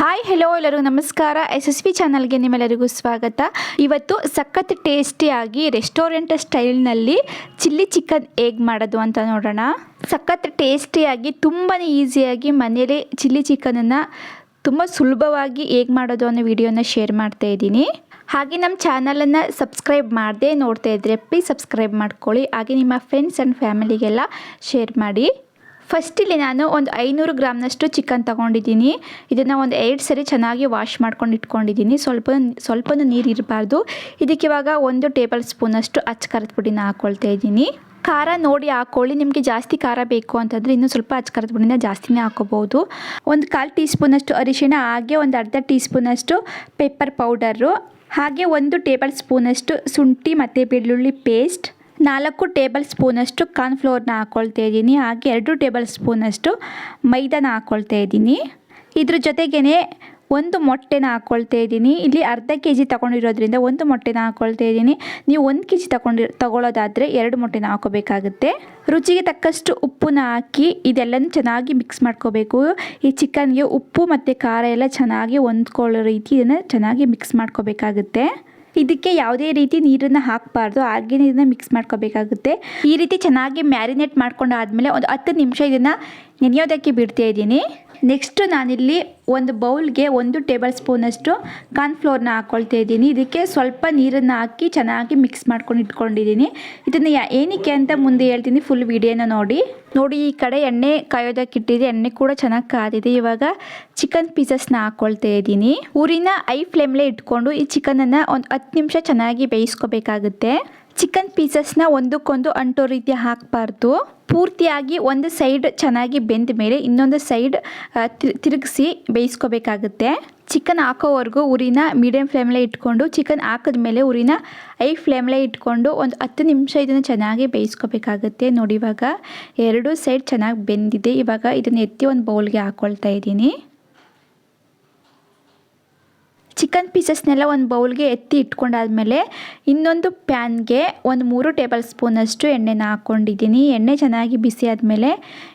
Hi hello ಎಲ್ಲರಿಗೂ ನಮಸ್ಕಾರ. S S P ಚಾನಲ್ಗೆ ನಿಮ್ಮೆಲ್ಲರಿಗೂ ಸ್ವಾಗತ. ಇವತ್ತು ಸಖತ್ ಟೇಸ್ಟಿಯಾಗಿ ರೆಸ್ಟೋರೆಂಟ್ ಸ್ಟೈಲ್ನಲ್ಲಿ ಚಿಲ್ಲಿ ಚಿಕನ್ ಹೇಗೆ ಮಾಡೋದು ಅಂತ ನೋಡೋಣ. ಸಖತ್ ಟೇಸ್ಟಿಯಾಗಿ ತುಂಬಾ ಈಸಿಯಾಗಿ ಮನೇಲಿ ಚಿಲ್ಲಿ ಚಿಕನನ್ನು ತುಂಬ ಸುಲಭವಾಗಿ ಹೇಗೆ ಮಾಡೋದು ಅನ್ನೋ ವಿಡಿಯೋನ ಶೇರ್ ಮಾಡ್ತಾ ಇದ್ದೀನಿ. ಹಾಗೆ ನಮ್ಮ ಚಾನಲನ್ನು ಸಬ್ಸ್ಕ್ರೈಬ್ ಮಾಡದೆ ನೋಡ್ತಾ ಇದ್ದರೆ ಪ್ಲೀಸ್ ಸಬ್ಸ್ಕ್ರೈಬ್ ಮಾಡ್ಕೊಳ್ಳಿ. ಹಾಗೆ ನಿಮ್ಮ ಫ್ರೆಂಡ್ಸ್ ಆ್ಯಂಡ್ ಫ್ಯಾಮಿಲಿಗೆಲ್ಲ ಶೇರ್ ಮಾಡಿ. ಫಸ್ಟ್ ಇಲ್ಲಿ ನಾನು ಒಂದು ಐನೂರು ಗ್ರಾಮ್ನಷ್ಟು ಚಿಕನ್ ತಗೊಂಡಿದ್ದೀನಿ. ಇದನ್ನು ಒಂದು ಎರಡು ಸರಿ ಚೆನ್ನಾಗಿ ವಾಶ್ ಮಾಡ್ಕೊಂಡು ಇಟ್ಕೊಂಡಿದ್ದೀನಿ. ಸ್ವಲ್ಪ ಸ್ವಲ್ಪ ನೀರು ಇರಬಾರ್ದು. ಇದಕ್ಕೆ ಇವಾಗ ಒಂದು ಟೇಬಲ್ ಸ್ಪೂನಷ್ಟು ಅಚ್ಚ ಖಾರದ ಪುಡಿನ ಹಾಕ್ಕೊಳ್ತಾ ಇದ್ದೀನಿ. ಖಾರ ನೋಡಿ ಹಾಕ್ಕೊಳ್ಳಿ ನಿಮಗೆ ಜಾಸ್ತಿ ಖಾರ ಬೇಕು ಅಂತಂದರೆ ಇನ್ನೂ ಸ್ವಲ್ಪ ಅಚ್ಚ ಖಾರದ ಪುಡಿನ ಜಾಸ್ತಿನೇ ಹಾಕೋಬೋದು ಒಂದು ಕಾಲು ಟೀ ಸ್ಪೂನಷ್ಟು ಅರಿಶಿಣ, ಹಾಗೆ ಒಂದು ಅರ್ಧ ಟೀ ಸ್ಪೂನಷ್ಟು ಪೆಪ್ಪರ್ ಪೌಡರು, ಹಾಗೆ ಒಂದು ಟೇಬಲ್ ಸ್ಪೂನಷ್ಟು ಶುಂಠಿ ಮತ್ತು ಬೆಳ್ಳುಳ್ಳಿ ಪೇಸ್ಟ್ ನಾಲ್ಕು ಟೇಬಲ್ ಸ್ಪೂನಷ್ಟು ಕಾರ್ನ್ಫ್ಲೋರ್ನ ಹಾಕ್ಕೊಳ್ತಾ ಇದ್ದೀನಿ. ಹಾಗೆ ಎರಡು ಟೇಬಲ್ ಸ್ಪೂನಷ್ಟು ಮೈದಾನ ಹಾಕ್ಕೊಳ್ತಾ ಇದ್ದೀನಿ. ಇದ್ರ ಜೊತೆಗೇ ಒಂದು ಮೊಟ್ಟೆನ ಹಾಕ್ಕೊಳ್ತಾ ಇದ್ದೀನಿ. ಇಲ್ಲಿ ಅರ್ಧ ಕೆ ಜಿ ತೊಗೊಂಡಿರೋದ್ರಿಂದ ಒಂದು ಮೊಟ್ಟೆನ ಹಾಕ್ಕೊಳ್ತಾ ಇದ್ದೀನಿ. ನೀವು ಒಂದು ಕೆ ಜಿ ತಗೊಂಡಿ ತೊಗೊಳ್ಳೋದಾದರೆ ಎರಡು ಮೊಟ್ಟೆನ ಹಾಕೋಬೇಕಾಗುತ್ತೆ. ರುಚಿಗೆ ತಕ್ಕಷ್ಟು ಉಪ್ಪನ್ನ ಹಾಕಿ ಇದೆಲ್ಲನೂ ಚೆನ್ನಾಗಿ ಮಿಕ್ಸ್ ಮಾಡ್ಕೋಬೇಕು. ಈ ಚಿಕನ್ಗೆ ಉಪ್ಪು ಮತ್ತು ಖಾರ ಎಲ್ಲ ಚೆನ್ನಾಗಿ ಹೊಂದ್ಕೊಳ್ಳೋ ರೀತಿ ಇದನ್ನು ಚೆನ್ನಾಗಿ ಮಿಕ್ಸ್ ಮಾಡ್ಕೋಬೇಕಾಗುತ್ತೆ. ಇದಕ್ಕೆ ಯಾವುದೇ ರೀತಿ ನೀರನ್ನು ಹಾಕಬಾರ್ದು, ಹಾಗೆ ನೀರನ್ನ ಮಿಕ್ಸ್ ಮಾಡ್ಕೋಬೇಕಾಗುತ್ತೆ. ಈ ರೀತಿ ಚೆನ್ನಾಗಿ ಮ್ಯಾರಿನೇಟ್ ಮಾಡ್ಕೊಂಡಾದ್ಮೇಲೆ ಒಂದು ಹತ್ತು ನಿಮಿಷ ಇದನ್ನು ನೆನೆಯೋದಕ್ಕೆ ಬಿಡ್ತಾ ಇದ್ದೀನಿ. ನೆಕ್ಸ್ಟ್ ನಾನಿಲ್ಲಿ ಒಂದು ಬೌಲ್ಗೆ ಒಂದು ಟೇಬಲ್ ಸ್ಪೂನಷ್ಟು ಕಾರ್ನ್ಫ್ಲೋರ್ನ ಹಾಕ್ಕೊಳ್ತಾ ಇದ್ದೀನಿ. ಇದಕ್ಕೆ ಸ್ವಲ್ಪ ನೀರನ್ನು ಹಾಕಿ ಚೆನ್ನಾಗಿ ಮಿಕ್ಸ್ ಮಾಡ್ಕೊಂಡು ಇಟ್ಕೊಂಡಿದ್ದೀನಿ. ಇದನ್ನು ಏನಕ್ಕೆ ಅಂತ ಮುಂದೆ ಹೇಳ್ತೀನಿ ಫುಲ್ ವಿಡಿಯೋನ ನೋಡಿ. ನೋಡಿ, ಈ ಕಡೆ ಎಣ್ಣೆ ಕಾಯೋದಕ್ಕೆ ಇಟ್ಟಿದೆ. ಎಣ್ಣೆ ಕೂಡ ಚೆನ್ನಾಗಿ ಕಾದಿದೆ. ಇವಾಗ ಚಿಕನ್ ಪೀಸಸ್ನ ಹಾಕ್ಕೊಳ್ತಾ ಇದ್ದೀನಿ. ಊರಿನ ಐ ಫ್ಲೇಮ್ಲೇ ಇಟ್ಕೊಂಡು ಈ ಚಿಕನನ್ನು ಒಂದು ಹತ್ತು ನಿಮಿಷ ಚೆನ್ನಾಗಿ ಬೇಯಿಸ್ಕೋಬೇಕಾಗುತ್ತೆ. ಚಿಕನ್ ಪೀಸಸ್ನ ಒಂದಕ್ಕೊಂದು ಅಂಟೋ ರೀತಿ ಹಾಕಬಾರ್ದು. ಪೂರ್ತಿಯಾಗಿ ಒಂದು ಸೈಡ್ ಚೆನ್ನಾಗಿ ಬೆಂದ ಮೇಲೆ ಇನ್ನೊಂದು ಸೈಡ್ ತಿರುಗಿಸಿ ಬೇಯಿಸ್ಕೋಬೇಕಾಗುತ್ತೆ. ಚಿಕನ್ ಹಾಕೋವರೆಗೂ ಉರಿನ ಮೀಡಿಯಮ್ ಫ್ಲೇಮಲ್ಲೇ ಇಟ್ಕೊಂಡು, ಚಿಕನ್ ಹಾಕಿದ ಮೇಲೆ ಉರಿನ ಐ ಫ್ಲೇಮಲ್ಲೇ ಇಟ್ಕೊಂಡು ಒಂದು ಹತ್ತು ನಿಮಿಷ ಇದನ್ನು ಚೆನ್ನಾಗಿ ಬೇಯಿಸ್ಕೋಬೇಕಾಗುತ್ತೆ. ನೋಡಿ ಇವಾಗ ಎರಡು ಸೈಡ್ ಚೆನ್ನಾಗಿ ಬೆಂದಿದೆ. ಇವಾಗ ಇದನ್ನು ಎತ್ತಿ ಒಂದು ಬೌಲ್ಗೆ ಹಾಕ್ಕೊಳ್ತಾ ಇದ್ದೀನಿ. ಚಿಕನ್ ಪೀಸಸ್ನೆಲ್ಲ ಒಂದು ಬೌಲ್ಗೆ ಎತ್ತಿ ಇಟ್ಕೊಂಡಾದ್ಮೇಲೆ ಇನ್ನೊಂದು ಪ್ಯಾನ್ಗೆ ಒಂದು ಮೂರು ಟೇಬಲ್ ಸ್ಪೂನಷ್ಟು ಎಣ್ಣೆನ ಹಾಕ್ಕೊಂಡಿದ್ದೀನಿ ಎಣ್ಣೆ ಚೆನ್ನಾಗಿ ಬಿಸಿ ಆದಮೇಲೆ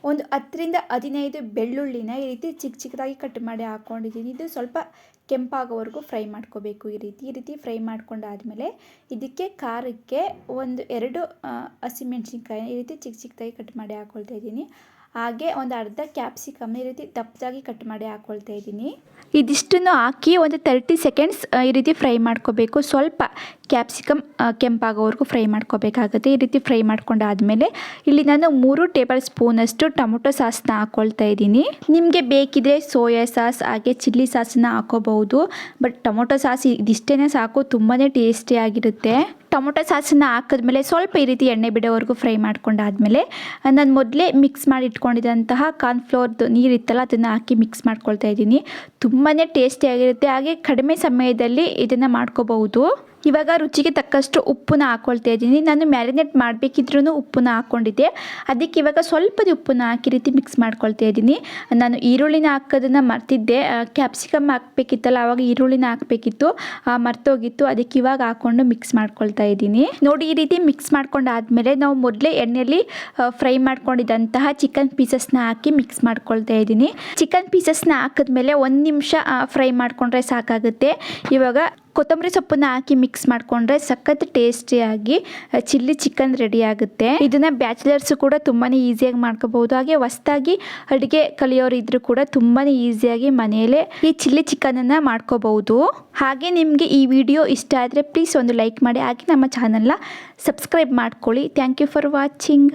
ಒಂದು ಹತ್ತರಿಂದ ಹದಿನೈದು ಬೆಳ್ಳುಳ್ಳಿನ ಈ ರೀತಿ ಚಿಕ್ಕ ಚಿಕ್ಕದಾಗಿ ಕಟ್ ಮಾಡಿ ಹಾಕ್ಕೊಂಡಿದ್ದೀನಿ ಇದು ಸ್ವಲ್ಪ ಕೆಂಪಾಗೋವರೆಗೂ ಫ್ರೈ ಮಾಡ್ಕೋಬೇಕು ಈ ರೀತಿ. ಈ ರೀತಿ ಫ್ರೈ ಮಾಡ್ಕೊಂಡಾದ್ಮೇಲೆ ಇದಕ್ಕೆ ಖಾರಕ್ಕೆ ಒಂದು ಎರಡು ಹಸಿಮೆಣ್ಸಿನ್ಕಾಯಿ ಈ ರೀತಿ ಚಿಕ್ಕ ಚಿಕ್ಕದಾಗಿ ಕಟ್ ಮಾಡಿ ಹಾಕ್ಕೊಳ್ತಾ ಇದ್ದೀನಿ. ಹಾಗೆ ಒಂದು ಅರ್ಧ ಕ್ಯಾಪ್ಸಿಕಮ್ ಈ ರೀತಿ ದಪ್ಪದಾಗಿ ಕಟ್ ಮಾಡಿ ಹಾಕ್ಕೊಳ್ತಾ ಇದ್ದೀನಿ. ಇದಿಷ್ಟನ್ನು ಹಾಕಿ ಒಂದು ತರ್ಟಿ ಸೆಕೆಂಡ್ಸ್ ಈ ರೀತಿ ಫ್ರೈ ಮಾಡ್ಕೋಬೇಕು. ಸ್ವಲ್ಪ ಕ್ಯಾಪ್ಸಿಕಮ್ ಕೆಂಪಾಗೋವರೆಗೂ ಫ್ರೈ ಮಾಡ್ಕೋಬೇಕಾಗುತ್ತೆ. ಈ ರೀತಿ ಫ್ರೈ ಮಾಡ್ಕೊಂಡಾದಮೇಲೆ ಇಲ್ಲಿ ನಾನು ಮೂರು ಟೇಬಲ್ ಸ್ಪೂನಷ್ಟು ಟೊಮೊಟೊ ಸಾಸ್ನ ಹಾಕ್ಕೊಳ್ತಾ ಇದ್ದೀನಿ. ನಿಮಗೆ ಬೇಕಿದ್ರೆ ಸೋಯಾ ಸಾಸ್, ಹಾಗೆ ಚಿಲ್ಲಿ ಸಾಸನ್ನ ಹಾಕೋಬಹುದು. ಬಟ್ ಟೊಮೊಟೊ ಸಾಸ್ ಇದಿಷ್ಟೇ ಸಾಕು ತುಂಬಾ ಟೇಸ್ಟಿಯಾಗಿರುತ್ತೆ ಟೊಮೊಟೊ ಸಾಸನ್ನು ಹಾಕಿದ್ಮೇಲೆ ಸ್ವಲ್ಪ ಈ ರೀತಿ ಎಣ್ಣೆ ಬಿಡೋವರೆಗೂ ಫ್ರೈ ಮಾಡ್ಕೊಂಡಾದ್ಮೇಲೆ ನಾನು ಮೊದಲೇ ಮಿಕ್ಸ್ ಮಾಡಿ ಇಟ್ಕೊಂಡಿದ್ದಂತಹ ಕಾರ್ನ್ಫ್ಲೋರ್ದು ನೀರು ಇತ್ತಲ್ಲ, ಅದನ್ನು ಹಾಕಿ ಮಿಕ್ಸ್ ಮಾಡ್ಕೊಳ್ತಾ ಇದ್ದೀನಿ. ತುಂಬಾ ಟೇಸ್ಟಿಯಾಗಿರುತ್ತೆ ಹಾಗೆ ಕಡಿಮೆ ಸಮಯದಲ್ಲಿ ಇದನ್ನು ಮಾಡ್ಕೋಬಹುದು. ಇವಾಗ ರುಚಿಗೆ ತಕ್ಕಷ್ಟು ಉಪ್ಪನ್ನ ಹಾಕ್ಕೊಳ್ತಾ ಇದ್ದೀನಿ. ನಾನು ಮ್ಯಾರಿನೇಟ್ ಮಾಡಬೇಕಿದ್ರೂ ಉಪ್ಪನ್ನ ಹಾಕ್ಕೊಂಡಿದ್ದೆ ಅದಕ್ಕೆ ಇವಾಗ ಸ್ವಲ್ಪ ಉಪ್ಪನ್ನ ಹಾಕಿ ರೀತಿ ಮಿಕ್ಸ್ ಮಾಡ್ಕೊಳ್ತಾ ಇದ್ದೀನಿ. ನಾನು ಈರುಳ್ಳಿನ ಹಾಕೋದನ್ನು ಮರ್ತಿದ್ದೆ. ಕ್ಯಾಪ್ಸಿಕಮ್ ಹಾಕಬೇಕಿತ್ತಲ್ಲ ಆವಾಗ ಈರುಳ್ಳಿನ ಹಾಕಬೇಕಿತ್ತು. ಮರ್ತೋಗಿತ್ತು. ಅದಕ್ಕೆ ಇವಾಗ ಹಾಕ್ಕೊಂಡು ಮಿಕ್ಸ್ ಮಾಡ್ಕೊಳ್ತಾ ಇದ್ದೀನಿ. ನೋಡಿ, ಈ ರೀತಿ ಮಿಕ್ಸ್ ಮಾಡ್ಕೊಂಡಾದ್ಮೇಲೆ ನಾವು ಮೊದಲೇ ಎಣ್ಣೆಯಲ್ಲಿ ಫ್ರೈ ಮಾಡ್ಕೊಂಡಿದ್ದಂತಹ ಚಿಕನ್ ಪೀಸಸ್ನ ಹಾಕಿ ಮಿಕ್ಸ್ ಮಾಡ್ಕೊಳ್ತಾ ಇದ್ದೀನಿ. ಚಿಕನ್ ಪೀಸಸ್ನ ಹಾಕಿದ್ಮೇಲೆ ಒಂದು ನಿಮಿಷ ಫ್ರೈ ಮಾಡಿಕೊಂಡ್ರೆ ಸಾಕಾಗುತ್ತೆ. ಇವಾಗ ಕೊತ್ತಂಬರಿ ಸೊಪ್ಪನ್ನ ಹಾಕಿ ಮಿಕ್ಸ್ ಮಾಡಿಕೊಂಡ್ರೆ ಸಖತ್ ಟೇಸ್ಟಿಯಾಗಿ ಚಿಲ್ಲಿ ಚಿಕನ್ ರೆಡಿ ಆಗುತ್ತೆ. ಇದನ್ನ ಬ್ಯಾಚುಲರ್ಸ್ ಕೂಡ ತುಂಬಾ ಈಸಿಯಾಗಿ ಮಾಡ್ಕೋಬಹುದು. ಹಾಗೆ ಹೊಸ್ದಾಗಿ ಅಡುಗೆ ಕಲಿಯೋರು ಇದ್ರೂ ಕೂಡ ತುಂಬಾ ಈಸಿಯಾಗಿ ಮನೆಯಲ್ಲೇ ಈ ಚಿಲ್ಲಿ ಚಿಕನನ್ನು ಮಾಡ್ಕೋಬಹುದು. ಹಾಗೆ ನಿಮಗೆ ಈ ವಿಡಿಯೋ ಇಷ್ಟ ಆದರೆ ಪ್ಲೀಸ್ ಒಂದು ಲೈಕ್ ಮಾಡಿ. ಹಾಗೆ ನಮ್ಮ ಚಾನಲ್ನ ಸಬ್ಸ್ಕ್ರೈಬ್ ಮಾಡ್ಕೊಳ್ಳಿ. Thank you for watching